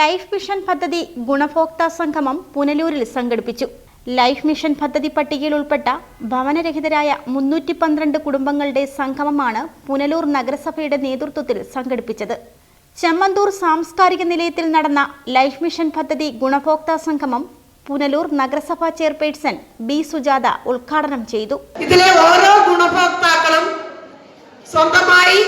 Life mission പദ്ധതി ഗുണഭോക്താ സംഗമം പുനലൂരിൽ സംഘടിപ്പിച്ചു. ലൈഫ് മിഷൻ പദ്ധതി പട്ടികയിൽ ഉൾപ്പെട്ട ഭവനരഹിതരായ മുന്നൂറ്റി പന്ത്രണ്ട് കുടുംബങ്ങളുടെ സംഗമമാണ് പുനലൂർ നഗരസഭയുടെ നേതൃത്വത്തിൽ സംഘടിപ്പിച്ചത്. ചെമ്മന്തൂർ സാംസ്കാരിക നിലയത്തിൽ നടന്ന ലൈഫ് മിഷൻ പദ്ധതി ഗുണഭോക്താ സംഗമം പുനലൂർ നഗരസഭാ ചെയർപേഴ്സൺ ബി സുജാത ഉദ്ഘാടനം ചെയ്തു. ഇതിലെ ഓരോ ഗുണഭോക്താക്കളും സ്വന്തമായി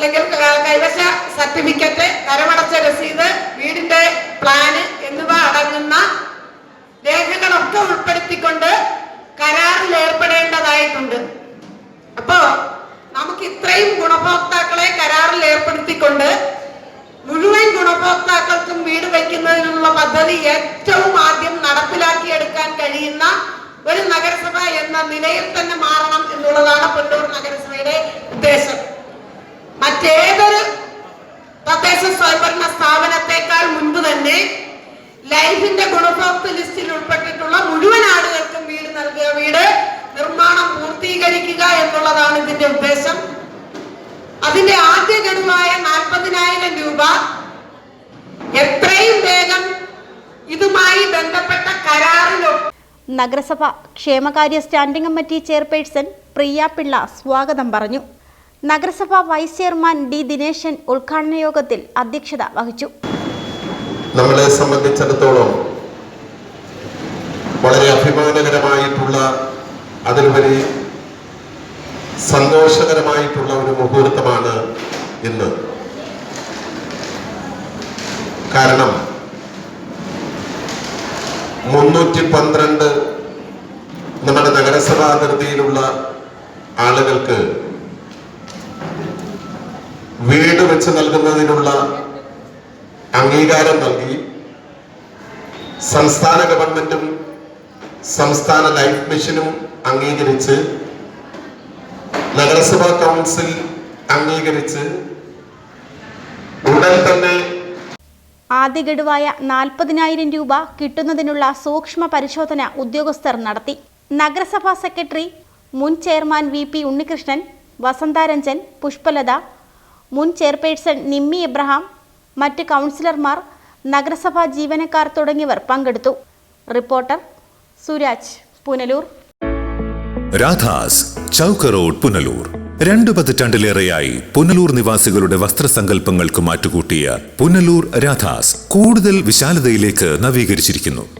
അല്ലെങ്കിൽ കൈവശ സർട്ടിഫിക്കറ്റ് കരമടച്ച രസീത് വീടിന്റെ പ്ലാന് എന്നിവ അടങ്ങുന്ന രേഖകളൊക്കെ ഉൾപ്പെടുത്തിക്കൊണ്ട് കരാറിൽ ഏർപ്പെടേണ്ടതായിട്ടുണ്ട്. അപ്പോ നമുക്ക് ഇത്രയും ഗുണഭോക്താക്കളെ കരാറിൽ ഏർപ്പെടുത്തിക്കൊണ്ട് മുഴുവൻ ഗുണഭോക്താക്കൾക്കും വീട് വയ്ക്കുന്നതിനുള്ള പദ്ധതി ഏറ്റവും ആദ്യം നടപ്പിലാക്കിയെടുക്കാൻ കഴിയുന്ന ഒരു നഗരസഭ എന്ന നിലയിൽ തന്നെ മാറണം എന്നുള്ളതാണ് പുല്ലൂർ നഗരസഭയുടെ ഉദ്ദേശം. ലൈഫിന്റെ ഗുണഭോക്തൃ ലിസ്റ്റിൽ ഉൾപ്പെട്ടിട്ടുള്ള മുഴുവൻ ആളുകൾക്കും വീട് നൽകുക വീട് നിർമ്മാണം പൂർത്തീകരിക്കുക എന്നുള്ളതാണ് ഇതിന്റെ ഉദ്ദേശം. അതിന്റെ ആദ്യ ഗഡുവായ നാൽപ്പതിനായിരം രൂപ എത്രയും വേഗം ഇതുമായി ബന്ധപ്പെട്ട കരാറിലോ നഗരസഭ ക്ഷേമകാര്യ standing committee chairperson Priya Pillai സ്വാഗതം പറഞ്ഞു. നഗരസഭ വൈസ് ചെയർമാൻ ഡി ദിനേശൻ ഉദ്ഘാടന യോഗത്തിൽ അധ്യക്ഷത വഹിച്ചു. നമ്മളെ സംബന്ധിച്ചിടത്തോളം വളരെ അഭിമാനകരമായിട്ടുള്ള അതിലുപരി സന്തോഷകരമായിട്ടുള്ള ഒരു മുഹൂർത്തമാണ് ഇന്ന്. കാരണം മുന്നൂറ്റി പന്ത്രണ്ട് നമ്മുടെ നഗരസഭാ അതിർത്തിയിലുള്ള ആളുകൾക്ക് വീട് വെച്ച് നൽകുന്നതിനുള്ള അംഗീകാരം നൽകി സംസ്ഥാന ഗവൺമെന്റും സംസ്ഥാന ലൈഫ് മിഷനും അംഗീകരിച്ച് നഗരസഭാ കൗൺസിൽ അംഗീകരിച്ച് ഉടൻ തന്നെ ആദ്യ ഗഡുവായ നാൽപ്പതിനായിരം രൂപ കിട്ടുന്നതിനുള്ള സൂക്ഷ്മ പരിശോധന ഉദ്യോഗസ്ഥർ നടത്തി. നഗരസഭാ സെക്രട്ടറി മുൻ chairman V P Unnikrishnan Vasantharanjan Pushpalatha മുൻ ചെയർപേഴ്സൺ നിമ്മി എബ്രഹാം മറ്റ് കൗൺസിലർമാർ നഗരസഭാ ജീവനക്കാർ തുടങ്ങിയവർ പങ്കെടുത്തു. റിപ്പോർട്ടർ സുരാജ് പുനലൂർ. രാധാസ് ചൗക്ക് റോഡ് പുനലൂർ. രണ്ടു പതിറ്റാണ്ടിലേറെയായി പുനലൂർ നിവാസികളുടെ വസ്ത്രസങ്കല്പങ്ങൾക്ക് മാറ്റുകൂട്ടിയ പുനലൂർ രാധാസ് കൂടുതൽ വിശാലതയിലേക്ക് നവീകരിച്ചിരിക്കുന്നു.